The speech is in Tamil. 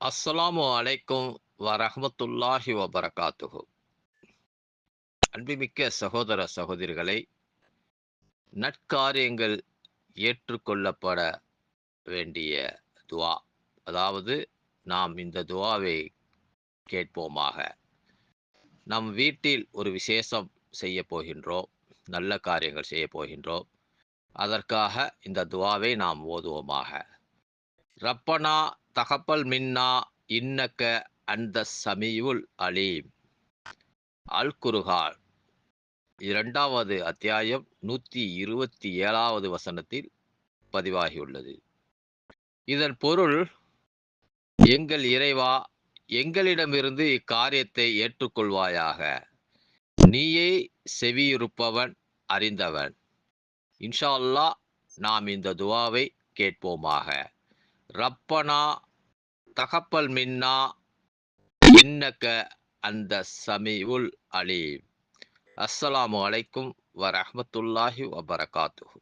அஸ்ஸலாமு அலைக்கும் வரஹமத்துல்லாஹி வபரகாத்துஹு. அன்புமிக்க சகோதர சகோதரிகளை நற்காரியங்கள் ஏற்றுக்கொள்ளப்பட வேண்டிய துவா. அதாவது நாம் இந்த துவாவை கேட்போமாக. நம் வீட்டில் ஒரு விசேஷம் செய்ய போகின்றோம் நல்ல காரியங்கள் செய்ய போகின்றோம். அதற்காக இந்த துவாவை நாம் ஓதுவோமாக. ரப்பனா தகப்பல் மின்னா இன்னக்க அந்த சமியுல் அலீம். அல் குருகால் இரண்டாவது அத்தியாயம் நூற்றி இருபத்தி ஏழாவது வசனத்தில் பதிவாகியுள்ளது. இதன் பொருள் எங்கள் இறைவா எங்களிடமிருந்து இக்காரியத்தை ஏற்றுக்கொள்வாயாக. நீயே செவியிருப்பவன் அறிந்தவன். இன்ஷா அல்லாஹ் நாம் இந்த துவாவை கேட்போமாக. ரப்பனா தகப்பல் மின்னா இன்னக்க அந்த சமீவுல் அலீம். அஸ்ஸலாமு அலைக்கும் வரஹ்மத்துல்லாஹி வபரகாத்துஹு.